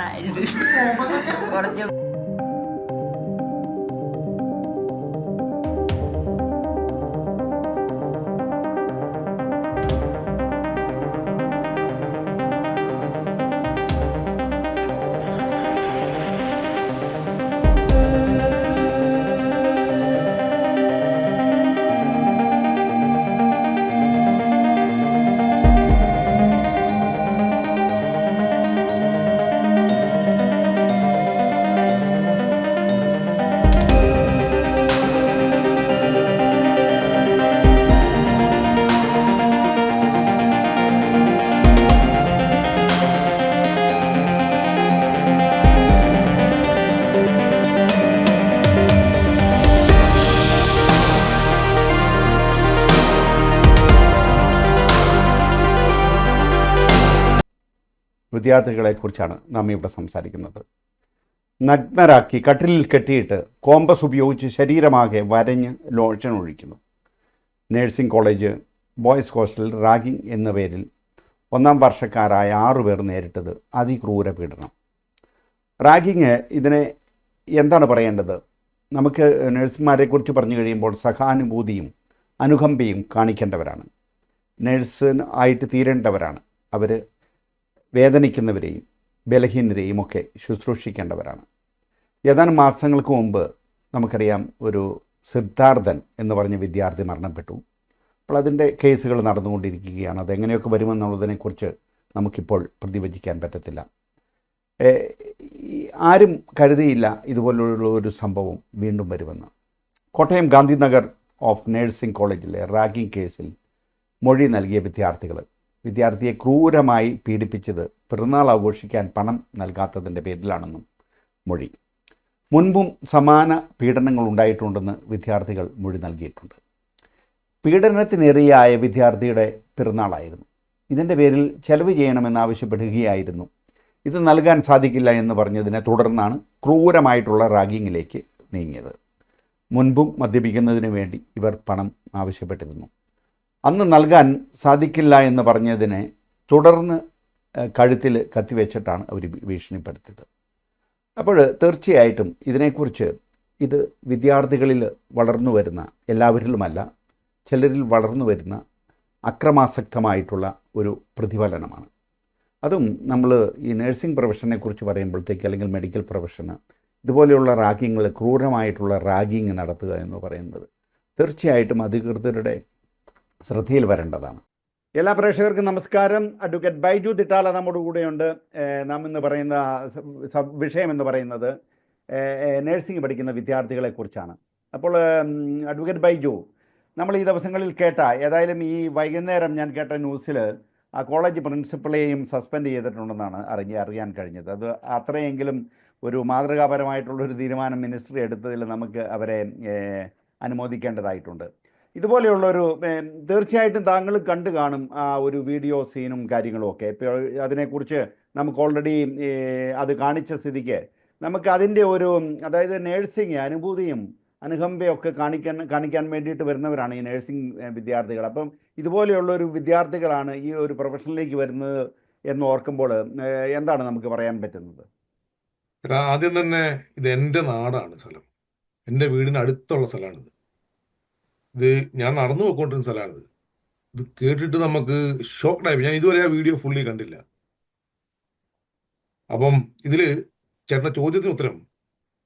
പറഞ്ഞായിരുന്നു കുറച്ച് വിദ്യാർത്ഥികളെക്കുറിച്ചാണ് നാം ഇവിടെ സംസാരിക്കുന്നത്. നഗ്നരാക്കി കട്ടിലിൽ കെട്ടിയിട്ട് കോമ്പസ് ഉപയോഗിച്ച് ശരീരമാകെ വരഞ്ഞ് lotion ഒഴിക്കുന്നു. Nursing college boys hostel ragging എന്ന പേരിൽ ഒന്നാം വർഷക്കാരായ ആറുപേർ നേരിട്ടത് അതിക്രൂര പീഡനം. റാഗിങ് ഇതിനെ എന്താണ് പറയേണ്ടത്? നമുക്ക് നഴ്സുമാരെക്കുറിച്ച് പറഞ്ഞു കഴിയുമ്പോൾ സഹാനുഭൂതിയും അനുകമ്പയും കാണിക്കേണ്ടവരാണ്. നഴ്സിന് ആയിട്ട് തീരേണ്ടവരാണ്. അവർ വേദനിക്കുന്നവരെയും ബലഹീനരെയും ഒക്കെ ശുശ്രൂഷിക്കേണ്ടവരാണ്. ഏതാനും മാസങ്ങൾക്ക് മുമ്പ് നമുക്കറിയാം ഒരു സിദ്ധാർത്ഥൻ എന്ന് പറഞ്ഞ വിദ്യാർത്ഥി മരണപ്പെട്ടു. അപ്പോൾ അതിന്റെ കേസുകൾ നടന്നുകൊണ്ടിരിക്കുകയാണ്. അതെങ്ങനെയൊക്കെ വരുമെന്നുള്ളതിനെക്കുറിച്ച് നമുക്കിപ്പോൾ പ്രതിവചിക്കാൻ പറ്റത്തില്ല. ആരും കരുതിയില്ല ഇതുപോലുള്ള ഒരു സംഭവം വീണ്ടും വരുമെന്ന്. കോട്ടയം ഗാന്ധിനഗർ ഓഫ് നേഴ്സിംഗ് കോളേജിലെ റാഗിംഗ് കേസിൽ മൊഴി നൽകിയ വിദ്യാർത്ഥികൾ വിദ്യാർത്ഥിയെ ക്രൂരമായി പീഡിപ്പിച്ചത് പിറന്നാൾ ആഘോഷിക്കാൻ പണം നൽകാത്തതിന്റെ പേരിലാണെന്നും മൊഴി. മുൻപും സമാന പീഡനങ്ങൾ ഉണ്ടായിട്ടുണ്ടെന്ന് വിദ്യാർത്ഥികൾ മൊഴി നൽകിയിട്ടുണ്ട്. പീഡനത്തിനിരയായ വിദ്യാർത്ഥിയുടെ പിറന്നാളായിരുന്നു. ഇതിന്റെ പേരിൽ ചെലവ് ചെയ്യണമെന്നാവശ്യപ്പെടുകയായിരുന്നു ഇത് നൽകാൻ സാധിക്കില്ല എന്ന് പറഞ്ഞതിനെ തുടർന്നാണ് ക്രൂരമായിട്ടുള്ള റാഗിങ്ങിലേക്ക് നീങ്ങിയത്. മുൻപും മദ്യപിക്കുന്നതിന് വേണ്ടി ഇവർ പണം ആവശ്യപ്പെട്ടിരുന്നു. അന്ന് നൽകാൻ സാധിക്കില്ല എന്ന് പറഞ്ഞതിനെ തുടർന്ന് കഴുത്തിൽ കത്തിവെച്ചിട്ടാണ് അവർ ഭീഷണിപ്പെടുത്തിയത്. അപ്പോൾ തീർച്ചയായിട്ടും ഇതിനെക്കുറിച്ച് ഇത് വിദ്യാർത്ഥികളിൽ വളർന്നു വരുന്ന എല്ലാവരിലുമല്ല ചിലരിൽ വളർന്നു വരുന്ന അക്രമാസക്തമായിട്ടുള്ള ഒരു പ്രതിഫലനമാണ്. അതും നമ്മൾ ഈ നഴ്സിംഗ് പ്രൊഫഷനെക്കുറിച്ച് പറയുമ്പോഴത്തേക്ക് അല്ലെങ്കിൽ മെഡിക്കൽ പ്രൊഫഷന് ഇതുപോലെയുള്ള റാഗിങ്ങൾ ക്രൂരമായിട്ടുള്ള റാഗിങ് നടത്തുക എന്ന് പറയുന്നത് തീർച്ചയായിട്ടും അധികൃതരുടെ ശ്രദ്ധയിൽ വരേണ്ടതാണ്. എല്ലാ പ്രേക്ഷകർക്കും നമസ്കാരം. അഡ്വക്കേറ്റ് ബൈജു തിട്ടാല നമ്മുടെ കൂടെയുണ്ട്. നാം ഇന്ന് പറയുന്ന വിഷയം എന്ന് പറയുന്നത് നേഴ്സിംഗ് പഠിക്കുന്ന വിദ്യാർത്ഥികളെക്കുറിച്ചാണ് അപ്പോൾ അഡ്വക്കേറ്റ് ബൈജു നമ്മൾ ഈ ദിവസങ്ങളിൽ കേട്ട ഏതായാലും ഈ വൈകുന്നേരം ഞാൻ കേട്ട ന്യൂസിൽ ആ കോളേജ് പ്രിൻസിപ്പളെയും സസ്പെൻഡ് ചെയ്തിട്ടുണ്ടെന്നാണ് അറിഞ്ഞ് അറിയാൻ കഴിഞ്ഞത്. അത് അത്രയെങ്കിലും ഒരു മാതൃകാപരമായിട്ടുള്ളൊരു തീരുമാനം മിനിസ്ട്രി എടുത്തതിൽ നമുക്ക് അവരെ അനുമോദിക്കേണ്ടതായിട്ടുണ്ട്. ഇതുപോലെയുള്ളൊരു ഒരു തീർച്ചയായിട്ടും താങ്കൾ കണ്ടു കാണും ആ ഒരു വീഡിയോ സീനും കാര്യങ്ങളും ഒക്കെ. ഇപ്പോൾ അതിനെക്കുറിച്ച് നമുക്ക് ഓൾറെഡി അത് കാണിച്ച സ്ഥിതിക്ക് നമുക്ക് അതിന്റെ ഒരു അതായത് നേഴ്സിംഗ് അനുഭൂതിയും അനുകമ്പയൊക്കെ കാണിക്കാൻ കാണിക്കാൻ വേണ്ടിയിട്ട് വരുന്നവരാണ് ഈ നേഴ്സിംഗ് വിദ്യാർത്ഥികൾ. അപ്പം ഇതുപോലെയുള്ള ഒരു വിദ്യാർത്ഥികളാണ് ഈ ഒരു പ്രൊഫഷനിലേക്ക് വരുന്നത് എന്ന് ഓർക്കുമ്പോൾ എന്താണ് നമുക്ക് പറയാൻ പറ്റുന്നത്? ആദ്യം തന്നെ ഇത് എന്റെ നാടാണ് സ്ഥലം. എന്റെ വീടിന് അടുത്തുള്ള സ്ഥലമാണിത്. ഇത് ഞാൻ നടന്നു പോയിക്കൊണ്ടിരുന്ന സ്ഥലമാണിത്. ഇത് കേട്ടിട്ട് നമുക്ക് ഷോക്ക്ഡായി ഞാൻ ഇതുവരെ ആ വീഡിയോ ഫുള്ളി കണ്ടില്ല. അപ്പം ഇതിൽ ചേട്ടന്റെ ചോദ്യത്തിന് ഉത്തരം.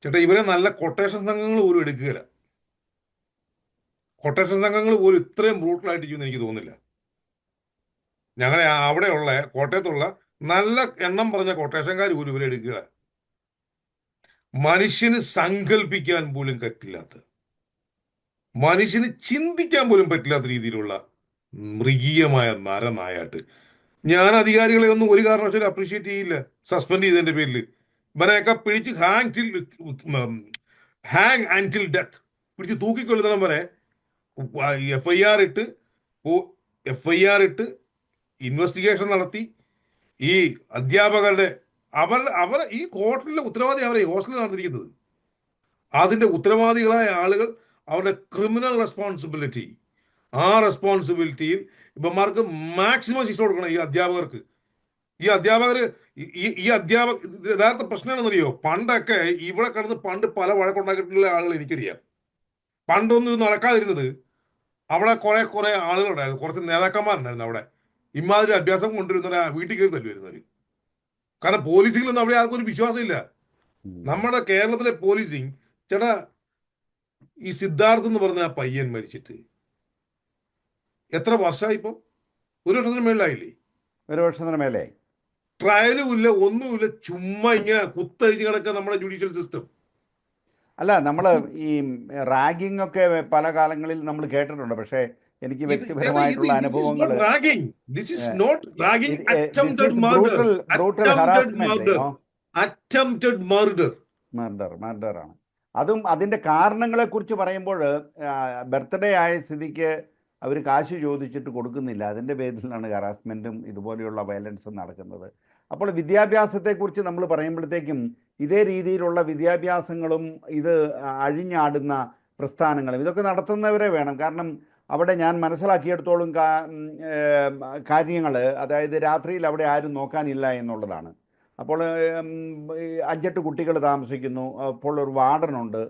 ചേട്ടാ ഇവരെ നല്ല കൊട്ടേഷൻ സംഘങ്ങൾ പോലും എടുക്കുകയില്ല. കൊട്ടേഷൻ സംഘങ്ങൾ പോലും ഇത്രയും ബ്രൂട്ടലായിട്ട് ചെയ്യുമെന്ന് എനിക്ക് തോന്നുന്നില്ല. ഞങ്ങളെ അവിടെയുള്ള കോട്ടയത്തുള്ള നല്ല എണ്ണം പറഞ്ഞ കൊട്ടേഷൻകാർ പോലും ഇവരെ എടുക്കുക മനുഷ്യന് സങ്കല്പിക്കാൻ പോലും പറ്റില്ലാത്ത മനുഷ്യന് ചിന്തിക്കാൻ പോലും പറ്റില്ലാത്ത രീതിയിലുള്ള മൃഗീയമായ നരനായാട്ട്. ഞാൻ അധികാരികളെ ഒന്നും ഒരു കാരണവശാലും അപ്രീഷിയേറ്റ് ചെയ്യില്ല. സസ്പെൻഡ് ചെയ്തതിന്റെ പേരിൽ ഇവനെയൊക്കെ പിടിച്ച് hang till hang until death പിടിച്ച് തൂക്കിക്കൊള്ളുന്ന വരെ എഫ് ഐ ആർ ഇട്ട് എഫ് ഐ ആർ ഇട്ട് ഇൻവെസ്റ്റിഗേഷൻ നടത്തി. ഈ അധ്യാപകരുടെ അവർ അവർ ഈ കോർട്ടിലെ ഉത്തരവാദി അവരെ ഹോസ്റ്റലിൽ നടന്നിരിക്കുന്നത്. അതിന്റെ ഉത്തരവാദികളായ ആളുകൾ അവരുടെ ക്രിമിനൽ റെസ്പോൺസിബിലിറ്റി ആ റെസ്പോൺസിബിലിറ്റിയിൽ ഇവന്മാർക്ക് മാക്സിമം ശിക്ഷ കൊടുക്കണം ഈ അധ്യാപകർക്ക്. ഈ അധ്യാപകർ ഈ ഈ അധ്യാപക യഥാർത്ഥ പ്രശ്നമാണെന്നറിയോ? പണ്ടൊക്കെ ഇവിടെ കിടന്ന് പണ്ട് പല വഴക്കുണ്ടാക്കിയിട്ടുള്ള ആളുകൾ എനിക്കറിയാം. പണ്ടൊന്നും ഇത് നടക്കാതിരുന്നത് അവിടെ കുറെ കുറെ ആളുകളുണ്ടായിരുന്നു. കുറച്ച് നേതാക്കന്മാരുണ്ടായിരുന്നു അവിടെ. ഇമാതിരി അഭ്യാസം കൊണ്ടുവരുന്ന വീട്ടിൽ കയറി തല്ലുവരുന്നവർ കാരണം പോലീസിംഗിലൊന്നും അവിടെ ആർക്കും ഒരു വിശ്വാസമില്ല. ഇല്ല നമ്മുടെ കേരളത്തിലെ പോലീസിങ് ചേട്ടാ ഈ സിദ്ധാർത്ഥ് എന്ന് പറഞ്ഞ ആ പയ്യൻ മരിച്ചിട്ട്. എത്ര വർഷമായി ഇപ്പം? ഒരു വർഷത്തിന് മേളിലായില്ലേ? ഒരു വർഷത്തിന് മേലെ ട്രയലും ഇല്ല ഒന്നുമില്ല ചുമ്മാ ഇങ്ങനെ കുത്തഴിഞ്ഞ് കിടക്കുക നമ്മുടെ ജുഡീഷ്യൽ സിസ്റ്റം അല്ല നമ്മൾ ഈ റാഗിംഗ് ഒക്കെ പല കാലങ്ങളിൽ നമ്മൾ കേട്ടിട്ടുണ്ട്. പക്ഷേ എനിക്ക് വ്യക്തിപരമായിട്ടുള്ള അനുഭവങ്ങൾ brutal murder harassment murder murder മർഡറാണ് അതും അതിന്റെ കാരണങ്ങളെക്കുറിച്ച് പറയുമ്പോൾ ബർത്ത്ഡേ ആയ സ്ഥിതിക്ക് അവർ കാശ് ചോദിച്ചിട്ട് കൊടുക്കുന്നില്ല. അതിന്റെ പേരിലാണ് ഹറാസ്മെന്റും ഇതുപോലെയുള്ള വയലൻസും നടക്കുന്നത്. അപ്പോൾ വിദ്യാഭ്യാസത്തെക്കുറിച്ച് നമ്മൾ പറയുമ്പോഴത്തേക്കും ഇതേ രീതിയിലുള്ള വിദ്യാഭ്യാസങ്ങളും ഇത് അഴിഞ്ഞാടുന്ന പ്രസ്ഥാനങ്ങളും ഇതൊക്കെ നടത്തുന്നവരെ വേണം. കാരണം അവിടെ ഞാൻ മനസ്സിലാക്കിയെടുത്തോളം കാര്യങ്ങൾ അതായത് രാത്രിയിൽ അവിടെ ആരും നോക്കാനില്ല എന്നുള്ളതാണ്. അപ്പോൾ അഞ്ചെട്ട് കുട്ടികൾ താമസിക്കുന്നു. അപ്പോൾ ഒരു വാർഡനുണ്ട്.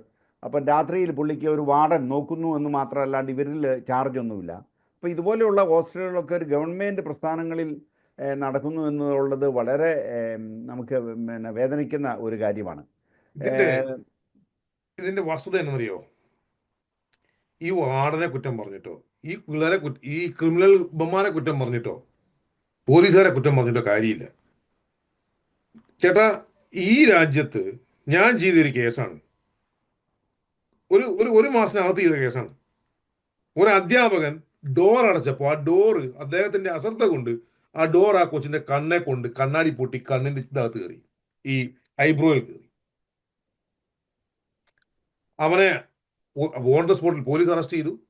അപ്പം രാത്രിയിൽ പുള്ളിക്ക് ഒരു വാർഡൻ നോക്കുന്നു എന്ന് മാത്രമല്ലാണ്ട് ഇവരിൽ ചാർജ് ഒന്നുമില്ല. അപ്പോൾ ഇതുപോലെയുള്ള ഹോസ്റ്റലുകളൊക്കെ ഒരു ഗവൺമെന്റ് പ്രസ്ഥാനങ്ങളിൽ നടക്കുന്നു എന്നുള്ളത് വളരെ നമുക്ക് പിന്നെ വേദനിക്കുന്ന ഒരു കാര്യമാണ്. ഇതിന്റെ വസ്തുത എന്നറിയോ ഈ വാർഡനെ കുറ്റം പറഞ്ഞിട്ടോ ഈ പിള്ളേരെ ഈ ക്രിമിനൽ ബൊമ്മാനെ കുറ്റം പറഞ്ഞിട്ടോ പോലീസുകാരെ കുറ്റം പറഞ്ഞിട്ടോ കാര്യമില്ല. ചേട്ടാ ഈ രാജ്യത്ത് ഞാൻ ചെയ്തൊരു കേസാണ്. ഒരു ഒരു ഒരു മാസത്തിനകത്ത് ചെയ്ത കേസാണ്. ഒരു അധ്യാപകൻ ഡോർ അടച്ചപ്പോൾ ആ ഡോറ് അദ്ദേഹത്തിന്റെ അശ്രദ്ധ കൊണ്ട് ആ ഡോർ ആ കൊച്ചിന്റെ കണ്ണെ കൊണ്ട് കണ്ണാടി പൊട്ടി കണ്ണിന്റെ ഇതകത്ത് കയറി. ഈ ഐബ്രോയിൽ കയറി. അവനെ ഓൺ ദ സ്പോട്ടിൽ പോലീസ് അറസ്റ്റ് ചെയ്തു.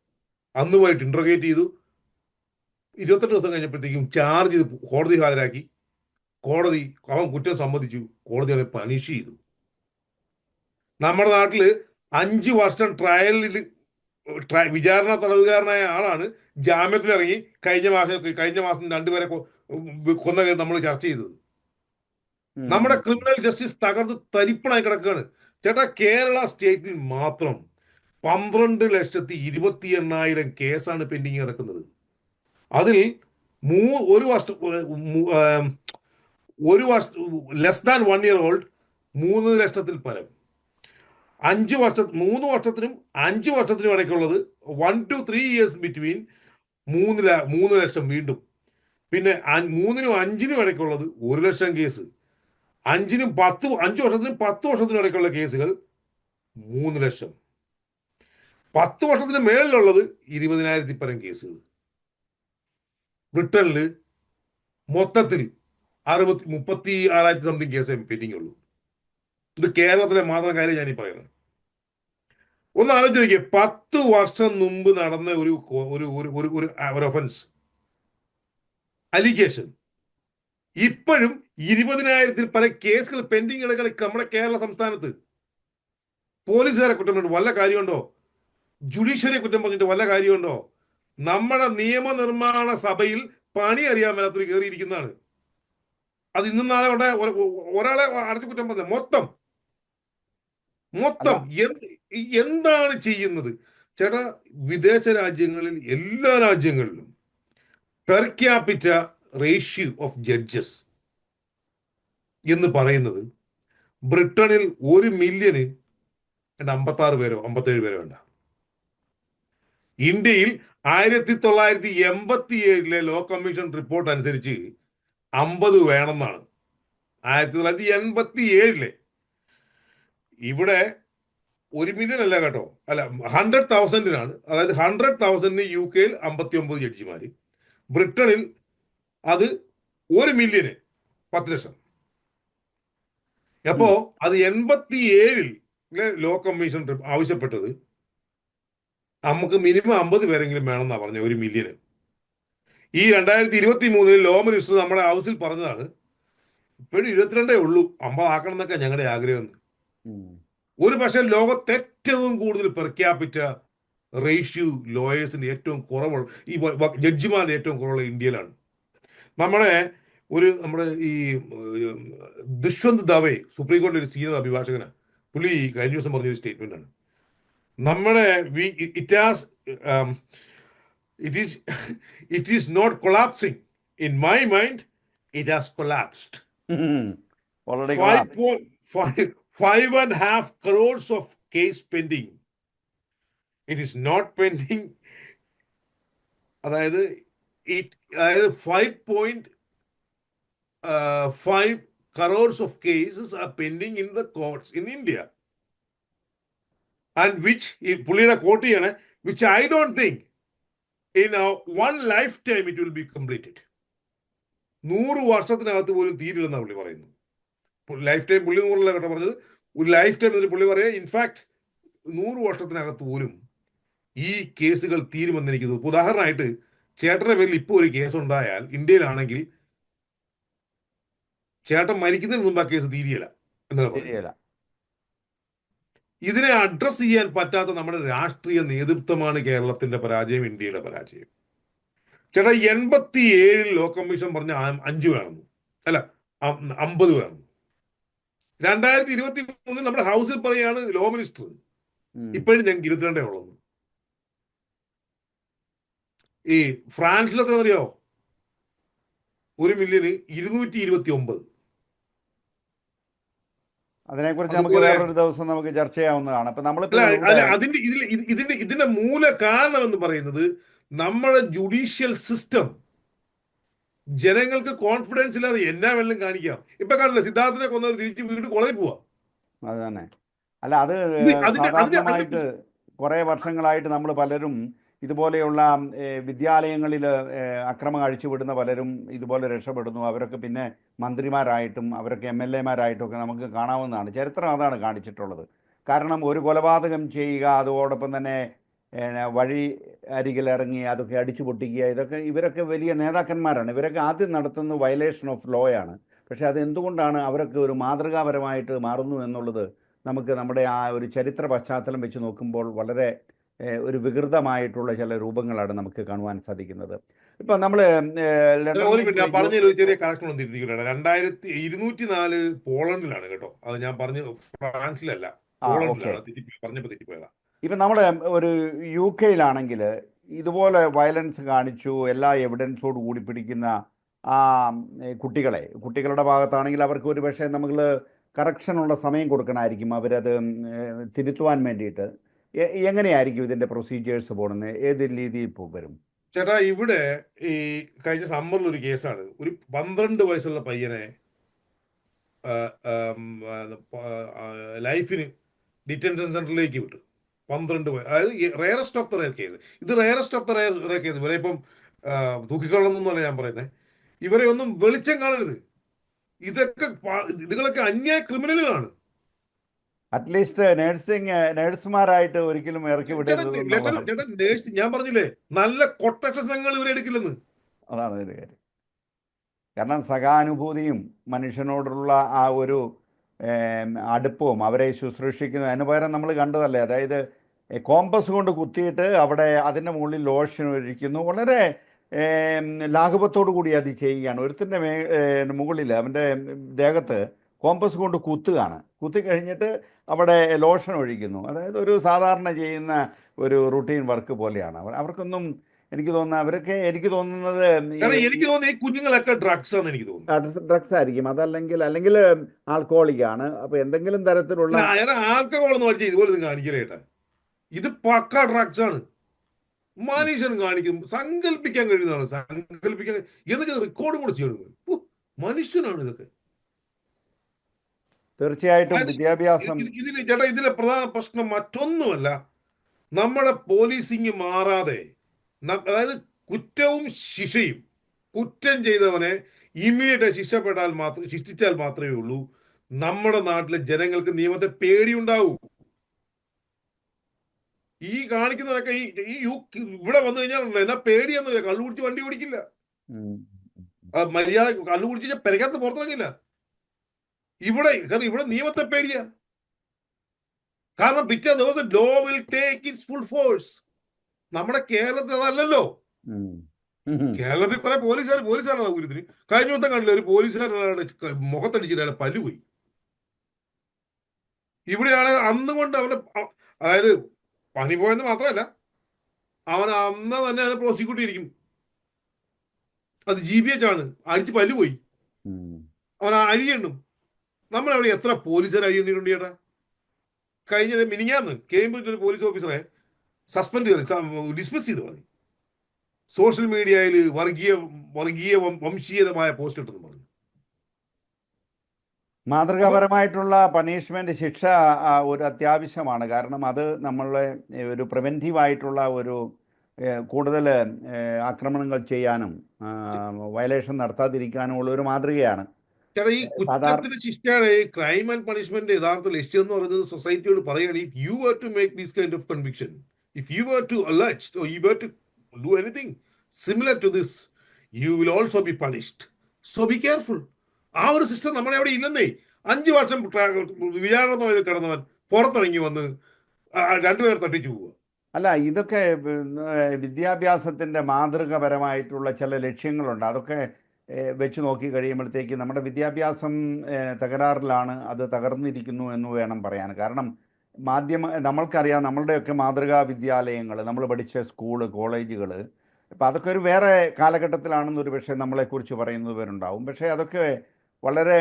അന്നുമായിട്ട് ഇന്റർഗേറ്റ് ചെയ്തു. ഇരുപത്തെട്ട് ദിവസം കഴിഞ്ഞപ്പോഴത്തേക്കും ചാർജ് ചെയ്ത് കോടതി ഹാജരാക്കി. കോടതി അവൻ കുറ്റം സമ്മതിച്ചു. കോടതി അവനെ പനിഷ് ചെയ്തു. നമ്മുടെ നാട്ടിൽ അഞ്ച് വർഷം ട്രയലിൽ ട്ര- വിചാരണ തടവുകാരനായ ആളാണ് ജാമ്യത്തിൽ ഇറങ്ങി കഴിഞ്ഞ മാസം കഴിഞ്ഞ മാസം രണ്ടുപേരെ കൊന്ന നമ്മൾ ചർച്ച ചെയ്തത്. നമ്മുടെ ക്രിമിനൽ ജസ്റ്റിസ് തകർത്ത് തരിപ്പണായി കിടക്കുകയാണ്. ചേട്ടാ കേരള സ്റ്റേറ്റിൽ മാത്രം പന്ത്രണ്ട് ലക്ഷത്തി ഇരുപത്തി എണ്ണായിരം കേസാണ് പെൻഡിങ് കിടക്കുന്നത്. അതിൽ മൂ ഒരു വർഷം ഒരു വർഷ less than one year old മൂന്ന് ലക്ഷത്തിൽ പരം. അഞ്ച് വർഷ മൂന്ന് വർഷത്തിനും അഞ്ച് വർഷത്തിനും ഇടയ്ക്കുള്ളത് one two three years between മൂന്ന് മൂന്ന് ലക്ഷം വീണ്ടും. പിന്നെ മൂന്നിനും അഞ്ചിനും ഇടയ്ക്കുള്ളത് ഒരു ലക്ഷം കേസ് അഞ്ചിനും പത്ത് അഞ്ച് വർഷത്തിനും പത്ത് വർഷത്തിനും ഇടയ്ക്കുള്ള കേസുകൾ മൂന്ന് ലക്ഷം. പത്ത് വർഷത്തിന് മേളിലുള്ളത് ഇരുപതിനായിരത്തി പരം കേസുകൾ ബ്രിട്ടനിൽ മൊത്തത്തിൽ അറുപത്തി മുപ്പത്തി ആറായിരത്തി സംതിങ് കേസ് പെൻഡിങ് ഉള്ളൂ. ഇത് കേരളത്തിലെ മാത്രം കാര്യം ഞാൻ പറയുന്നത്. ഒന്ന് ആലോചിച്ച് നോക്കിയേ പത്ത് വർഷം മുമ്പ് നടന്ന ഒരു ഒരു ഒരു ഒരു ഒഫൻസ് അലിഗേഷൻ ഇപ്പോഴും ഇരുപതിനായിരത്തിൽ പല കേസുകൾ പെൻഡിങ് കിടക്കുന്ന നമ്മുടെ കേരള സംസ്ഥാനത്ത്. പോലീസുകാരെ കുറ്റം പറഞ്ഞിട്ട് വല്ല കാര്യമുണ്ടോ? ജുഡീഷ്യറിയെ കുറ്റം പറഞ്ഞിട്ട് വല്ല കാര്യമുണ്ടോ? നമ്മുടെ നിയമനിർമ്മാണ സഭയിൽ പണി അറിയാൻ മേലാത്തൊരു കയറിയിരിക്കുന്നതാണ് അത് ഇന്നും നാളെ ഒ- ഒരാളെ അടച്ചു കുറ്റം പറഞ്ഞ മൊത്തം. മൊത്തം എന്ത് എന്താണ് ചെയ്യുന്നത്? ചേട്ടാ വിദേശ രാജ്യങ്ങളിൽ എല്ലാ രാജ്യങ്ങളിലും per capita ratio of judges എന്ന് പറയുന്നത് ബ്രിട്ടനിൽ ഒരു മില്യന് അമ്പത്തി ആറ് പേരോ അമ്പത്തേഴ് പേരോ വേണ്ട ഇന്ത്യയിൽ ആയിരത്തി തൊള്ളായിരത്തി എൺപത്തി ഏഴിലെ ലോ കമ്മീഷൻ റിപ്പോർട്ട് അനുസരിച്ച് അമ്പത് വേണമെന്നാണ്. ആയിരത്തി തൊള്ളായിരത്തി എൺപത്തി ഏഴിൽ ഇവിടെ ഒരു മില്യൺ അല്ല കേട്ടോ. അല്ല ഹൺഡ്രഡ് തൗസൻഡിനാണ് അതായത് ഹൺഡ്രഡ് തൗസൻഡിന് യു കെയിൽ അമ്പത്തി ഒമ്പത് ജഡ്ജിമാര് ബ്രിട്ടണിൽ അത് ഒരു മില്യന് പത്ത് ലക്ഷം. അപ്പോ അത് എൺപത്തി ഏഴിൽ ലോ കമ്മീഷൻ ആവശ്യപ്പെട്ടത്. നമുക്ക് മിനിമം അമ്പത് പേരെങ്കിലും വേണമെന്നാണ് പറഞ്ഞത് ഒരു മില്യന് ഈ രണ്ടായിരത്തി ഇരുപത്തി മൂന്നിൽ ലോ മിനിസ്റ്റർ നമ്മുടെ ഹൗസിൽ പറഞ്ഞതാണ് ഇപ്പോഴും ഇരുപത്തിരണ്ടേ ഉള്ളൂ അമ്പതാക്കണം എന്നൊക്കെ ഞങ്ങളുടെ ആഗ്രഹം. ഒരു പക്ഷേ ലോകത്ത് ഏറ്റവും കൂടുതൽ പെർ ക്യാപിറ്റ റേഷ്യോ ലോയേഴ്സിന്റെ ഏറ്റവും കുറവുള്ള ഈ ജഡ്ജിമാരുടെ ഏറ്റവും കുറവുള്ള ഇന്ത്യയിലാണ്. നമ്മുടെ ഒരു നമ്മുടെ ഈ ദുഷ്വന്ത് ദവെ സുപ്രീം കോടതി ഒരു സീനിയർ അഭിഭാഷകന് പുള്ളി കഴിഞ്ഞ ദിവസം പറഞ്ഞൊരു സ്റ്റേറ്റ്മെന്റ് ആണ്. നമ്മുടെ we it has It is it is not collapsing in my mind it has collapsed already five point five five and a half crores of case pending. It is not pending. അതായത് it അതായത് five point five crores of cases are pending in the courts in India and which ഈ പുള്ളിയുടെ coat ചെയ്യാണ് which I don't think in one lifetime it will be completed നൂറ് വർഷത്തിനകത്ത് പോലും തീരില്ലെന്നാണ് പുള്ളി പറയുന്നത്. ലൈഫ് ടൈം പുള്ളി നൂറല്ല കേട്ടോ പറഞ്ഞത്. ഒരു ലൈഫ് ടൈം എന്നിട്ട് പുള്ളി പറയുക ഇൻഫാക്ട് നൂറ് വർഷത്തിനകത്ത് പോലും ഈ കേസുകൾ തീരുമെന്ന് എനിക്ക് ഉദാഹരണമായിട്ട് ചേട്ടന്റെ പേരിൽ ഇപ്പോൾ ഒരു കേസ് ഉണ്ടായാൽ ഇന്ത്യയിലാണെങ്കിൽ ചേട്ടൻ മരിക്കുന്നതിന് മുമ്പ് ആ കേസ് തീരിയല്ല എന്നാണ് പറയുന്നത്. ഇതിനെ അഡ്രസ്സ് ചെയ്യാൻ പറ്റാത്ത നമ്മുടെ രാഷ്ട്രീയ നേതൃത്വമാണ് കേരളത്തിന്റെ പരാജയം ഇന്ത്യയുടെ പരാജയം. ചേട്ടാ എൺപത്തി ഏഴിൽ ലോ കമ്മീഷൻ പറഞ്ഞ അഞ്ചു വേണം. അല്ല അമ്പത് വേണം. രണ്ടായിരത്തി ഇരുപത്തി മൂന്നിൽ നമ്മുടെ ഹൗസിൽ പറയാണ് ലോ മിനിസ്റ്റർ. ഇപ്പോഴും ഞങ്ങൾക്ക് ഇരുപത്തിരണ്ടേ ഉള്ളത് ഈ ഫ്രാൻസിൽ എത്ര അറിയോ ഒരു മില്യന് ഇരുന്നൂറ്റി ഇരുപത്തി ഒമ്പത് അതിനെക്കുറിച്ച് നമുക്ക് വേറൊരു ദിവസം നമുക്ക് ചർച്ച ചെയ്യാവുന്നതാണ്. അപ്പൊ അല്ല അതിന്റെ ഇതിൽ ഇതിന്റെ ഇതിന്റെ മൂല കാരണം എന്ന് പറയുന്നത് നമ്മുടെ ജുഡീഷ്യൽ സിസ്റ്റം ജനങ്ങൾക്ക് കോൺഫിഡൻസ് ഇല്ലാതെ എന്നാ വെള്ളം കാണിക്കാം. ഇപ്പൊ കാണില്ല സിദ്ധാർത്ഥനെ കൊന്നവർ തിരിച്ച് വീട്ടിൽ കോളേജിൽ പോവാ. അത് തന്നെ. അല്ല അത് സാധാരണമായിട്ട് കുറെ വർഷങ്ങളായിട്ട് നമ്മൾ പലരും ഇതുപോലെയുള്ള വിദ്യാലയങ്ങളിൽ അക്രമം അഴിച്ചുവിടുന്ന പലരും ഇതുപോലെ രക്ഷപ്പെടുന്നു. അവരൊക്കെ പിന്നെ മന്ത്രിമാരായിട്ടും അവരൊക്കെ എം എൽ എമാരായിട്ടും ഒക്കെ നമുക്ക് കാണാവുന്നതാണ്. ചരിത്രം അതാണ് കാണിച്ചിട്ടുള്ളത്. കാരണം ഒരു കൊലപാതകം ചെയ്യുക അതോടൊപ്പം തന്നെ വഴി അരികിൽ ഇറങ്ങി അതൊക്കെ അടിച്ചു പൊട്ടിക്കുക ഇതൊക്കെ ഇവരൊക്കെ വലിയ നേതാക്കന്മാരാണ്. ഇവരൊക്കെ ആദ്യം നടത്തുന്ന വയലേഷൻ ഓഫ് ലോ ആണ്. പക്ഷേ അത് എന്തുകൊണ്ടാണ് അവരൊക്കെ ഒരു മാതൃകാപരമായിട്ട് മാറുന്നു എന്നുള്ളത് നമുക്ക് നമ്മുടെ ആ ഒരു ചരിത്ര പശ്ചാത്തലം വെച്ച് നോക്കുമ്പോൾ വളരെ ഒരു വികൃതമായിട്ടുള്ള ചില രൂപങ്ങളാണ് നമുക്ക് കാണുവാൻ സാധിക്കുന്നത്. ഇപ്പൊ നമ്മൾ പറഞ്ഞൊരു ചെറിയ കണക്ഷൻ ഒന്ന് തിരുത്തിക്കട്ടെ. രണ്ടായിരത്തി ഇരുന്നൂറ്റി നാല് പോളണ്ടിലാണ് കേട്ടോ. അത് ഞാൻ പറഞ്ഞു ഫ്രാൻസിലല്ല ഇപ്പൊ നമ്മൾ നമ്മൾ ഒരു യു കെയിലാണെങ്കിൽ ഇതുപോലെ വയലൻസ് കാണിച്ചു എല്ലാ എവിഡൻസോട് കൂടി പിടിക്കുന്ന ആ കുട്ടികളെ കുട്ടികളുടെ ഭാഗത്താണെങ്കിൽ അവർക്ക് ഒരു പക്ഷേ നമ്മൾ കറക്ഷനുള്ള സമയം കൊടുക്കണമായിരിക്കും. അവരത് തിരുത്തുവാൻ വേണ്ടിയിട്ട്. എങ്ങനെയായിരിക്കും ഇതിന്റെ പ്രൊസീജിയേഴ്സ് പോകുന്നത് ഏത് രീതിയിൽ വരും? ചേട്ടാ ഇവിടെ ഈ കഴിഞ്ഞ സമ്മറിൽ ഒരു കേസാണ്. ഒരു പന്ത്രണ്ട് വയസ്സുള്ള പയ്യനെ ലൈഫിന് ഡിറ്റൻഷൻ സെന്ററിലേക്ക് വിട്ടു. പന്ത്രണ്ട് അതായത് rarest of the rare case ഇത് rarest of the rare rare case ഇവരെ ഇപ്പം തൂക്കിക്കൊള്ളണമെന്നല്ല ഞാൻ പറയുന്നത് ഇവരെ ഒന്നും വെളിച്ചം കാണരുത്. ഇതൊക്കെ ഇതുകളൊക്കെ അന്യായ ക്രിമിനലുകളാണ് അറ്റ്ലീസ്റ്റ് നേഴ്സിംഗ് നേഴ്സുമാരായിട്ട് ഒരിക്കലും ഇറക്കി വിടരുത്. നേഴ്സ് ഞാൻ പറഞ്ഞില്ലേ നല്ല കൊട്ടക്ഷസങ്ങൾ ഇവരെ എടുക്കില്ലെന്ന്. അതാണ് ഇതിന്റെ കാര്യം. കാരണം സഹാനുഭൂതിയും മനുഷ്യനോടുള്ള ആ ഒരു അടുപ്പവും അവരെ ശുശ്രൂഷിക്കുന്ന അതിന് പകരം നമ്മൾ കണ്ടതല്ലേ അതായത് കോമ്പസ് കൊണ്ട് കുത്തിയിട്ട് അവിടെ അതിന്റെ മുകളിൽ ലോഷൻ ഒഴിക്കുന്നു. വളരെ ലാഘവത്തോടു കൂടി അത് ചെയ്യുകയാണ്. ഒരുത്തിന്റെ മേ മുകളിൽ അവന്റെ ദേഹത്ത് കോമ്പസ് കൊണ്ട് കുത്തുകയാണ്. കുത്തി കഴിഞ്ഞിട്ട് അവിടെ ലോഷൻ ഒഴിക്കുന്നു. അതായത് ഒരു സാധാരണ ചെയ്യുന്ന ഒരു റുട്ടീൻ വർക്ക് പോലെയാണ്. അവർ അവർക്കൊന്നും എനിക്ക് തോന്നുന്ന അവരൊക്കെ എനിക്ക് തോന്നുന്നത് എനിക്ക് തോന്നുന്നു ഈ കുഞ്ഞുങ്ങളൊക്കെ ഡ്രഗ്സ് ആണ് എനിക്ക് തോന്നുന്നത് ഡ്രഗ്സ് ആയിരിക്കും. അതല്ലെങ്കിൽ അല്ലെങ്കിൽ ആൽക്കോളിക് ആണ്. അപ്പൊ എന്തെങ്കിലും തരത്തിലുള്ള ആൽക്കഹോൾ എന്ന് പഠിച്ച ഇതുപോലെ കാണിക്കലേട്ടാ ഇത് പക്ക ഡ്രഗ്സ് ആണ്. മനുഷ്യൻ കാണിക്കും. സങ്കല്പിക്കാൻ കഴിയുന്നതാണ്. സങ്കല്പിക്കാൻ എന്നൊക്കെ റെക്കോർഡും കൂടെ ചെയ്യണം. മനുഷ്യനാണ് ഇതൊക്കെ. തീർച്ചയായിട്ടും വിദ്യാഭ്യാസം ഇത് ഇതിന് ചേട്ടാ ഇതിലെ പ്രധാന പ്രശ്നം മറ്റൊന്നുമല്ല. നമ്മുടെ പോലീസിങ് മാറാതെ അതായത് കുറ്റവും ശിക്ഷയും കുറ്റം ചെയ്തവനെ ഇമ്മീഡിയറ്റ് ശിക്ഷപ്പെട്ടാൽ മാത്രം ശിക്ഷിച്ചാൽ മാത്രമേ ഉള്ളൂ. നമ്മുടെ നാട്ടിലെ ജനങ്ങൾക്ക് നിയമത്തെ പേടിയുണ്ടാവൂ. ഈ കാണിക്കുന്നതൊക്കെ ഈ ഈ യു ഇവിടെ വന്നു കഴിഞ്ഞാൽ എന്നാ പേടിയെന്ന് കള്ളു കുടിച്ച് വണ്ടി ഓടിക്കില്ല. മര്യാദ കള്ളു കുടിച്ച് പെരക്കകത്ത് പുറത്തിറങ്ങില്ല. ഇവിടെ കാരണം ഇവിടെ നിയമത്തെ പേടിയാ. കാരണം പിറ്റേ ദിവസം law will take its full force നമ്മുടെ കേരളത്തിൽ അതല്ലല്ലോ. കേരളത്തിൽ കുറെ പോലീസുകാർ പോലീസുകാരാണ് സൗകര്യത്തിന് കഴിഞ്ഞ ദിവസം കണ്ടില്ല ഒരു പോലീസുകാരനാണ് മുഖത്തടിച്ചിട്ട് അയാളെ പല്ലു പോയി ഇവിടെയാണ് അന്ന് കൊണ്ട് അവന്റെ അതായത് പണി പോയെന്ന് മാത്രമല്ല അവൻ അന്ന് തന്നെ അവനെ പ്രോസിക്യൂട്ട് ചെയ്തിരിക്കും. അത് ജി ബി എച്ച് ആണ്. അടിച്ച് പല്ലു പോയി. അവൻ അഴിയണ്ടും നമ്മളവിടെ എത്ര പോലീസുകാർ അഴിയണ്ടിട്ടുണ്ട് ചേട്ടാ കഴിഞ്ഞത് മിനിഞ്ഞാന്ന് കേംബ്രിഡ്ജ് ഒരു പോലീസ് ഓഫീസറെ സസ്പെൻഡ് ചെയ്ത് ഡിസ്മിസ് ചെയ്തു പറഞ്ഞു. സോഷ്യൽ മീഡിയയിൽ വർഗീയ വർഗീയ വംശീയതമായ പോസ്റ്റ് ഇട്ടെന്ന് പറഞ്ഞു. മാതൃകാപരമായിട്ടുള്ള പണിഷ്മെന്റ് ശിക്ഷ ഒരു അത്യാവശ്യമാണ്. കാരണം അത് നമ്മളെ ഒരു പ്രിവെന്റീവായിട്ടുള്ള ഒരു കൂടുതൽ ആക്രമണങ്ങൾ ചെയ്യാനും വയലേഷൻ നടത്താതിരിക്കാനും ഉള്ള ഒരു മാതൃകയാണ്. ചേട്ടാ ഈ കുറ്റത്തിന് ശിക്ഷയാണ് ഈ ക്രൈം ആൻഡ് പണിഷ്മെന്റ് യഥാർത്ഥ ലക്ഷ്യം എന്ന് പറയുന്നത് സൊസൈറ്റിയോട് പറയുകയാണ് if you were to make these kind of conviction if you were to allege you were to do anything similar to this you will also be punished so be careful ആ ഒരു system നമ്മുടെ അവിടെ ഇല്ലെന്നേ അഞ്ചു വർഷം വിചാരണ കിടന്നവൻ പുറത്തിറങ്ങി വന്ന് രണ്ടുപേർ തട്ടിച്ചു പോവുക. അല്ല ഇതൊക്കെ വിദ്യാഭ്യാസത്തിന്റെ വിദ്യാഭ്യാസത്തിന്റെ മാതൃകപരമായിട്ടുള്ള ചില ലക്ഷ്യങ്ങളുണ്ട്. അതൊക്കെ വെച്ച് നോക്കി കഴിയുമ്പോഴത്തേക്ക് നമ്മുടെ വിദ്യാഭ്യാസം തകരാറിലാണ് അത് തകർന്നിരിക്കുന്നു എന്ന് വേണം പറയാൻ. കാരണം മാധ്യമ നമ്മൾക്കറിയാം നമ്മളുടെയൊക്കെ മാതൃകാ വിദ്യാലയങ്ങൾ നമ്മൾ പഠിച്ച സ്കൂൾ കോളേജുകൾ അപ്പം അതൊക്കെ ഒരു വേറെ കാലഘട്ടത്തിലാണെന്നൊരു പക്ഷേ നമ്മളെക്കുറിച്ച് പറയുന്നവരുണ്ടാവും പക്ഷേ അതൊക്കെ വളരെ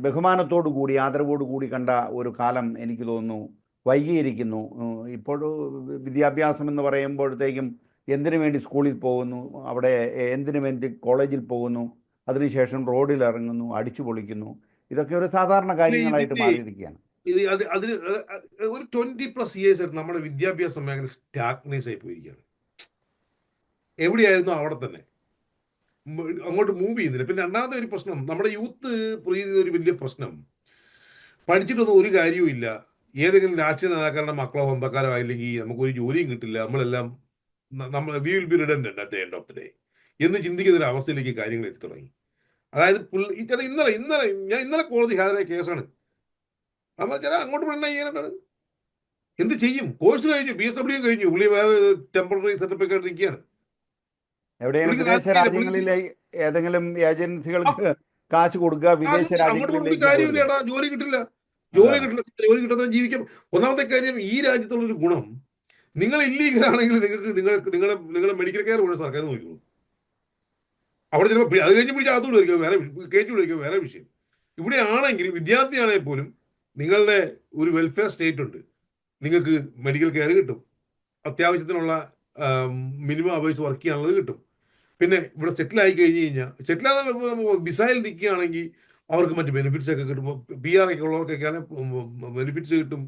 ബഹുമാനത്തോടു കൂടി ആദരവോടു കൂടി കണ്ട ഒരു കാലം എനിക്ക് തോന്നുന്നു വൈകിയിരിക്കുന്നു. ഇപ്പോഴും വിദ്യാഭ്യാസം എന്ന് പറയുമ്പോഴത്തേക്കും എന്തിനു വേണ്ടി സ്കൂളിൽ പോകുന്നു? അവിടെ എന്തിനു വേണ്ടി കോളേജിൽ പോകുന്നു? അതിനുശേഷം റോഡിൽ ഇറങ്ങുന്നു അടിച്ചു പൊളിക്കുന്നു. ഇതൊക്കെ ഒരു സാധാരണ കാര്യങ്ങളായിട്ട് മാറിയിരിക്കുകയാണ്. ഇത് അത് അഹ് ഒരു ട്വന്റി പ്ലസ് ഇയേഴ്സ് ആയിട്ട് നമ്മുടെ വിദ്യാഭ്യാസ മേഖല സ്റ്റാഗ്നൈസ് ആയി പോയിരിക്കുകയാണ്. എവിടെയായിരുന്നു അവിടെ തന്നെ? അങ്ങോട്ട് മൂവ് ചെയ്യുന്നില്ല. പിന്നെ രണ്ടാമത്തെ ഒരു പ്രശ്നം നമ്മുടെ യൂത്ത് പ്രീതി ഒരു വലിയ പ്രശ്നം. പഠിച്ചിട്ടൊന്നും ഒരു കാര്യവും ഇല്ല ഏതെങ്കിലും രാഷ്ട്രീയ നേതാക്കളുടെ മക്കളോ സ്വന്തക്കാരോ ആയില്ലെങ്കിൽ നമുക്കൊരു ജോലിയും കിട്ടില്ല. നമ്മളെല്ലാം നമ്മൾ we will be redundant at the end of the day എന്ന് ചിന്തിക്കുന്ന ഒരു അവസ്ഥയിലേക്ക് കാര്യങ്ങൾ എത്തി തുടങ്ങി അതായത് പുള്ളി ചേട്ടാ ഇന്നലെ ഇന്നലെ ഞാൻ ഇന്നലെ കോടതി ഹാജരായ കേസാണ്. നമ്മൾ ചേട്ടാ അങ്ങോട്ട് വിടണ ചെയ്യാനായിട്ടാണ് എന്ത് ചെയ്യും? കോഴ്സ് കഴിഞ്ഞു ബി എസ് ഡബ്ല്യു കഴിഞ്ഞു. പുള്ളി വേറെ ടെമ്പററി സെറ്റപ്പ് ഒക്കെ നിൽക്കുകയാണ് ഏതെങ്കിലും ഏജൻസികൾക്ക് കാശ് കൊടുക്കുക വിദേശ അങ്ങോട്ട് കൊടുത്തിട്ട് രാജ്യങ്ങളിലേക്ക് കാര്യമില്ല ജോലി കിട്ടില്ല. ജോലി. കിട്ടില്ല ജോലി കിട്ടുന്ന ജീവിക്കാം. ഒന്നാമത്തെ കാര്യം ഈ രാജ്യത്തുള്ള ഒരു ഗുണം നിങ്ങൾ ഇല്ലീഗൽ ആണെങ്കിൽ നിങ്ങൾക്ക് നിങ്ങൾക്ക് നിങ്ങളുടെ നിങ്ങളുടെ മെഡിക്കൽ കെയർ വേണം സർക്കാർ നോക്കിക്കോളും അവിടെ ചിലപ്പോൾ അത് കഴിഞ്ഞ് പിടിച്ച് അകത്തോട് വരിക വേറെ. കയറ്റി വിളിക്കുക വേറെ വിഷയം ഇവിടെ ആണെങ്കിൽ വിദ്യാർത്ഥിയാണെങ്കിൽ പോലും നിങ്ങളുടെ ഒരു വെൽഫെയർ സ്റ്റേറ്റ് ഉണ്ട് നിങ്ങൾക്ക് മെഡിക്കൽ കെയർ കിട്ടും അത്യാവശ്യത്തിനുള്ള മിനിമം അപേക്ഷിച്ച് വർക്ക് ചെയ്യാനുള്ളത് കിട്ടും പിന്നെ ഇവിടെ സെറ്റിൽ ആയി കഴിഞ്ഞ് കഴിഞ്ഞാൽ സെറ്റിൽ ബിസൈൽ നിൽക്കുകയാണെങ്കിൽ അവർക്ക് മറ്റ് ബെനിഫിറ്റ്സ് ഒക്കെ കിട്ടും പി ആർ ഒക്കെ ഉള്ളവർക്കൊക്കെയാണ് ബെനിഫിറ്റ്സ് കിട്ടും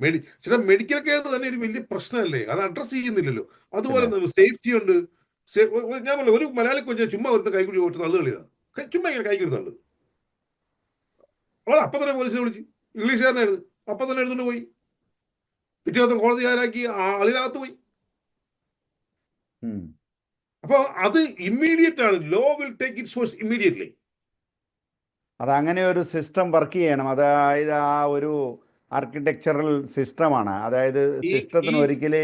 മെഡി ചില മെഡിക്കൽ കെയർ തന്നെ ഒരു വലിയ പ്രശ്നമല്ലേ? അത് അഡ്രസ് ചെയ്യുന്നില്ലല്ലോ. അതുപോലെ സേഫ്റ്റി ഉണ്ട്. ഞാൻ പറഞ്ഞു ഒരു മലയാളി കൊച്ചു ചുമ്മാ ഒരുത്ത കൈക്കുടി പോയിട്ട് തള്ളു കളിയതാണ് ചുമ്മാ ഇങ്ങനെ കൈക്കുടി തള്ളു. അവൾ അപ്പൊ തന്നെ പോലീസിനെ വിളിച്ച്. ഇംഗ്ലീഷുകാരനായിരുന്നു. അപ്പൊ തന്നെ എടുത്തുകൊണ്ട് പോയി. പിറ്റേ ദിവസം കോടതി ഹാജരാക്കി ആളിനകത്ത് പോയി. അപ്പൊ അത് ഇമ്മീഡിയറ്റ് ആണ്. Law will take its force immediately അത് അങ്ങനെ ഒരു സിസ്റ്റം വർക്ക് ചെയ്യണം. അതായത് ആ ഒരു ആർക്കിടെക്ചറൽ സിസ്റ്റമാണ് അതായത് സിസ്റ്റത്തിന് ഒരിക്കലേ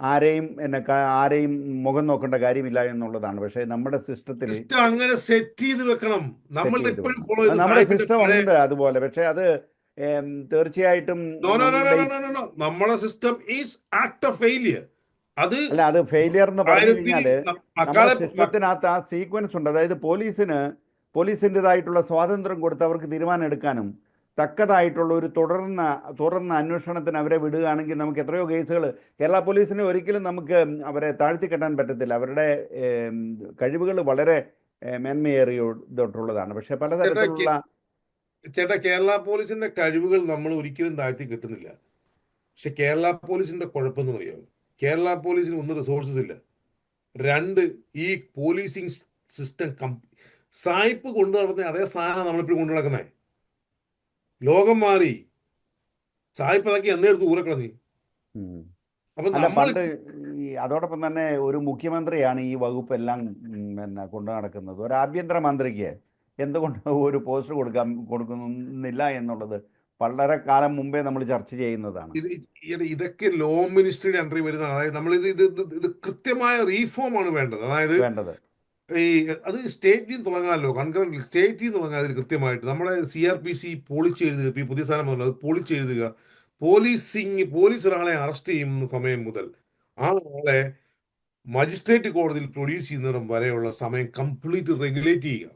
ആരെയും എന്നെ ആരെയും മുഖം നോക്കേണ്ട കാര്യമില്ല എന്നുള്ളതാണ്. പക്ഷേ നമ്മുടെ സിസ്റ്റത്തിൽ സിസ്റ്റം അങ്ങനെ സെറ്റ് ചെയ്ത് വെക്കണം. നമ്മൾ നമ്മുടെ സിസ്റ്റം ഉണ്ട് അതുപോലെ. പക്ഷേ അത് തീർച്ചയായിട്ടും. നമ്മുടെ system is act of failure അത് അല്ല അത് ഫെയിലിയർ എന്ന് പറഞ്ഞു കഴിഞ്ഞാൽ നമ്മുടെ സിസ്റ്റത്തിനകത്ത് ആ സീക്വൻസ് ഉണ്ട്. അതായത് പോലീസിന് പോലീസിന്റെതായിട്ടുള്ള സ്വാതന്ത്ര്യം കൊടുത്ത് അവർക്ക് തീരുമാനം എടുക്കാനും തക്കതായിട്ടുള്ള ഒരു തുടർന്ന തുടർന്ന അന്വേഷണത്തിന് അവരെ വിടുകയാണെങ്കിൽ നമുക്ക് എത്രയോ കേസുകൾ കേരള പോലീസിനെ ഒരിക്കലും നമുക്ക് അവരെ താഴ്ത്തിക്കെട്ടാൻ പറ്റത്തില്ല. അവരുടെ കഴിവുകൾ വളരെ ഏഹ്, മേന്മയേറിയതുള്ളതാണ് പക്ഷെ പലതരത്തിലുള്ള ചേട്ടാ കേരള പോലീസിന്റെ കഴിവുകൾ നമ്മൾ ഒരിക്കലും താഴ്ത്തി കിട്ടുന്നില്ല. പക്ഷെ കേരള പോലീസിന്റെ കുഴപ്പമെന്ന് അറിയാമോ കേരള പോലീസിന് ഒന്ന് റിസോഴ്സസ് ഇല്ല. രണ്ട് ഈ പോലീസിങ് സിസ്റ്റം കം സായിപ്പ് കൊണ്ടു നടന്ന അതേ സാധനം നമ്മളിപ്പോഴും കൊണ്ടു നടക്കുന്നേ ലോകം മാറി. ചായ പതാക്കി അന്നേ എടുത്ത് ഊരക്കണം നീ അതോടൊപ്പം തന്നെ ഒരു മുഖ്യമന്ത്രിയാണ് ഈ വകുപ്പ് എല്ലാം പിന്നെ കൊണ്ടു നടക്കുന്നത്. ഒരു ആഭ്യന്തര മന്ത്രിക്ക് എന്തുകൊണ്ട് ഒരു പോസ്റ്റ് കൊടുക്കാൻ കൊടുക്കുന്നില്ല എന്നുള്ളത് വളരെ കാലം മുമ്പേ നമ്മൾ ചർച്ച ചെയ്യുന്നതാണ്. ഇത് ഇത് ഇതൊക്കെ ലോ മിനിസ്ട്രിയുടെ അണ്ടറിൽ വരുന്നതാണ്. അതായത് നമ്മൾ ഇത് ഇത് കൃത്യമായ റീഫോം ആണ് വേണ്ടത്. അതായത് വേണ്ടത്. ഈ അത് സ്റ്റേറ്റിൽ നിന്ന് തുടങ്ങാമല്ലോ. കൺകറന്റ് സ്റ്റേറ്റിൽ നിന്ന് തുടങ്ങാൻ അതിൽ കൃത്യമായിട്ട്. നമ്മുടെ സി ആർ പി സി പൊളിച്ച് എഴുതുക. ഇപ്പോൾ പുതിയ സാധനം പറഞ്ഞത് അത് പൊളിച്ച് എഴുതുക. പോലീസിങ് പോലീസ് ഒരാളെ അറസ്റ്റ് ചെയ്യുന്ന സമയം മുതൽ. ആ ആളെ മജിസ്ട്രേറ്റ് കോടതിയിൽ പ്രൊഡ്യൂസ് ചെയ്യുന്നിടം വരെയുള്ള സമയം കംപ്ലീറ്റ് റെഗുലേറ്റ് ചെയ്യുക.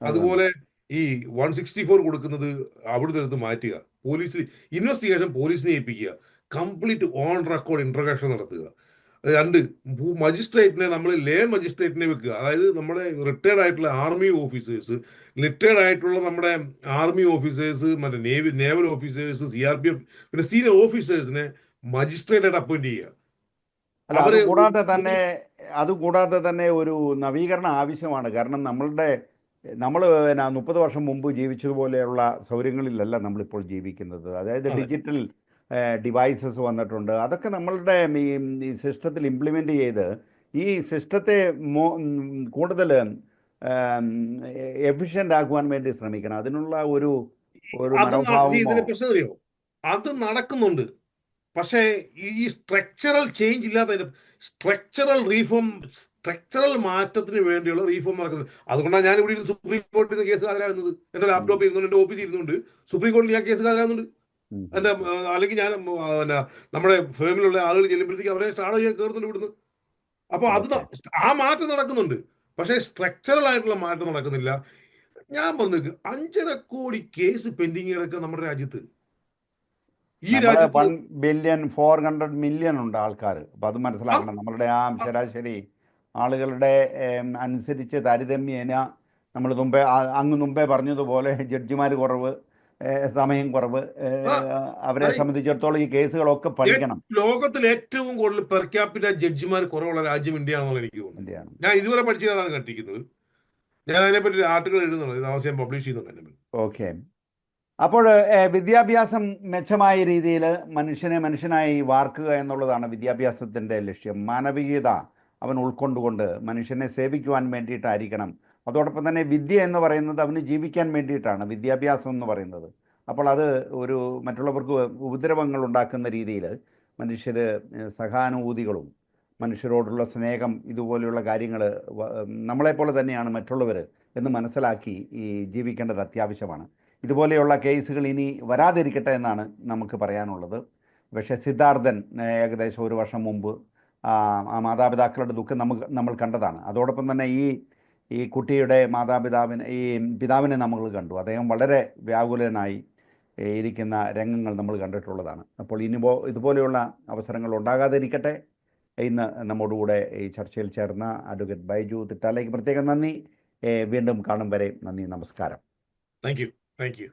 അതുപോലെ ഈ വൺ സിക്സ്റ്റി ഫോർ കൊടുക്കുന്നത് അവിടുത്തെ അടുത്ത് മാറ്റുക. പോലീസിൽ ഇൻവെസ്റ്റിഗേഷൻ പോലീസിനെ ഏൽപ്പിക്കുക. കംപ്ലീറ്റ് ഓൺ റെക്കോർഡ് ഇൻട്രഗേഷൻ നടത്തുക. രണ്ട് മജിസ്ട്രേറ്റിനെ നമ്മൾ ലേ മജിസ്ട്രേറ്റിനെ വെക്കുക. അതായത് നമ്മുടെ റിട്ടയർഡ് ആയിട്ടുള്ള ആർമി ഓഫീസേഴ്സ് റിട്ടയർഡ് ആയിട്ടുള്ള നമ്മുടെ ആർമി ഓഫീസേഴ്സ് മറ്റേ navy naval officers C R P F പിന്നെ സീനിയർ ഓഫീസേഴ്സിനെ മജിസ്ട്രേറ്റ് ആയിട്ട് അപ്പോയിന്റ് ചെയ്യുക. അവർ കൂടാതെ തന്നെ അത് കൂടാതെ തന്നെ ഒരു നവീകരണം ആവശ്യമാണ്. കാരണം നമ്മളുടെ നമ്മൾ പിന്നെ മുപ്പത് വർഷം മുമ്പ് ജീവിച്ചതുപോലെയുള്ള സൗകര്യങ്ങളിലല്ല നമ്മളിപ്പോൾ ജീവിക്കുന്നത്. അതായത് ഡിജിറ്റൽ ഡിവൈസസ് വന്നിട്ടുണ്ട്. അതൊക്കെ നമ്മളുടെ ഈ സിസ്റ്റത്തിൽ ഇംപ്ലിമെന്റ് ചെയ്ത് ഈ സിസ്റ്റത്തെ മോ കൂടുതൽ എഫിഷ്യന്റ് ആക്കുവാൻ വേണ്ടി ശ്രമിക്കണം. അതിനുള്ള ഒരു ഒരു അത് നടക്കുന്നുണ്ട്. പക്ഷേ ഈ സ്ട്രക്ചറൽ ചേഞ്ച് ഇല്ലാത്ത സ്ട്രക്ചറൽ റീഫോം സ്ട്രക്ചറൽ മാറ്റത്തിന് വേണ്ടിയുള്ള റീഫോം നടക്കുന്നത്. അതുകൊണ്ടാണ് ഞാൻ ഇവിടെ ഇരുന്ന് സുപ്രീം കോടതിയിൽ നിന്ന് കേസ് ഹാജരാകുന്നത്. എന്റെ ലാപ്ടോപ്പ് ഇരുന്നുണ്ട് എന്റെ ഓഫീസിൽ ഇരുന്നുണ്ട് സുപ്രീം കോടതിയിൽ ഞാൻ കേസ് ഹാജരാകുന്നുണ്ട്. എന്റെ അല്ലെങ്കിൽ ഞാൻ പിന്നെ നമ്മുടെ ഫേമിലുള്ള ആളുകൾ ചെല്ലുമ്പോഴത്തേക്ക് അവരെ സ്റ്റാർട്ട് ചെയ്യാൻ കയറുന്നുണ്ട് ഇവിടുന്ന്. അപ്പോൾ അത് ആ മാറ്റം നടക്കുന്നുണ്ട്. പക്ഷേ സ്ട്രക്ചറൽ ആയിട്ടുള്ള മാറ്റം നടക്കുന്നില്ല. ഞാൻ പറഞ്ഞു അഞ്ചര കോടി കേസ് പെൻഡിങ് കിടക്കുക നമ്മുടെ രാജ്യത്ത്. ഈ one billion four hundred million ഉണ്ട് ആൾക്കാർ അപ്പം അത് മനസ്സിലാക്കണം. നമ്മളുടെ ആ ശരാശരി ആളുകളുടെ അനുസരിച്ച് താരതമ്യേന നമ്മൾ മുമ്പേ അങ്ങ് മുമ്പേ പറഞ്ഞതുപോലെ ജഡ്ജിമാർ കുറവ് സമയം കുറവ്. അവരെ സംബന്ധിച്ചിടത്തോളം ഈ കേസുകളൊക്കെ പഠിക്കണം. ലോകത്തിൽ ഏറ്റവും കൂടുതൽ പെർ ക്യാപിറ്റ ജഡ്ജിമാർ കുറവുള്ള രാജ്യം ഇന്ത്യ ആണെന്നുള്ള എനിക്ക് തോന്നുന്നു ഞാൻ ഇതുവരെ പഠിച്ചതാണ് കണ്ടിരിക്കുന്നത്. ഞാൻ അതിനെപ്പറ്റി ഒരു ആർട്ടിക്കിൾ എഴുതുന്നുണ്ട്. താമസം പബ്ലിഷ് ചെയ്യുന്നുണ്ട് ഓക്കെ. അപ്പോൾ വിദ്യാഭ്യാസം മെച്ചമായ രീതിയിൽ മനുഷ്യനെ മനുഷ്യനായി വാർക്കുക എന്നുള്ളതാണ് വിദ്യാഭ്യാസത്തിന്റെ ലക്ഷ്യം. മാനവികത അവൻ ഉൾക്കൊണ്ടുകൊണ്ട് മനുഷ്യനെ സേവിക്കുവാൻ വേണ്ടിയിട്ടായിരിക്കണം അതോടൊപ്പം തന്നെ വിദ്യ എന്ന് പറയുന്നത് അവന് ജീവിക്കാൻ വേണ്ടിയിട്ടാണ് വിദ്യാഭ്യാസം എന്ന് പറയുന്നത്. അപ്പോൾ അത് ഒരു മറ്റുള്ളവർക്ക് ഉപദ്രവങ്ങൾ ഉണ്ടാക്കുന്ന രീതിയിൽ മനുഷ്യർ സഹാനുഭൂതികളും മനുഷ്യരോടുള്ള സ്നേഹം ഇതുപോലെയുള്ള കാര്യങ്ങൾ നമ്മളെപ്പോലെ തന്നെയാണ് മറ്റുള്ളവർ എന്ന് മനസ്സിലാക്കി ഈ ജീവിക്കേണ്ടത് അത്യാവശ്യമാണ്. ഇതുപോലെയുള്ള കേസുകൾ ഇനി വരാതിരിക്കട്ടെ എന്നാണ് നമുക്ക് പറയാനുള്ളത്. പക്ഷേ സിദ്ധാർത്ഥൻ ഏകദേശം ഒരു വർഷം മുമ്പ് മാതാപിതാക്കളുടെ ദുഃഖം നമുക്ക് നമ്മൾ കണ്ടതാണ്. അതോടൊപ്പം തന്നെ ഈ ഈ കുട്ടിയുടെ മാതാപിതാവിന് ഈ പിതാവിനെ നമ്മൾ കണ്ടു. അദ്ദേഹം വളരെ വ്യാകുലനായി ഇരിക്കുന്ന രംഗങ്ങൾ നമ്മൾ കണ്ടിട്ടുള്ളതാണ്. അപ്പോൾ ഇനിപോ ഇതുപോലെയുള്ള അവസരങ്ങൾ ഉണ്ടാകാതിരിക്കട്ടെ ഇന്ന് നമ്മോടുകൂടെ ഈ ചർച്ചയിൽ ചേർന്ന അഡ്വക്കേറ്റ് ബൈജു തിട്ടാലേക്ക് പ്രത്യേകം നന്ദി. വീണ്ടും കാണും വരെ നന്ദി നമസ്കാരം. Thank you thank you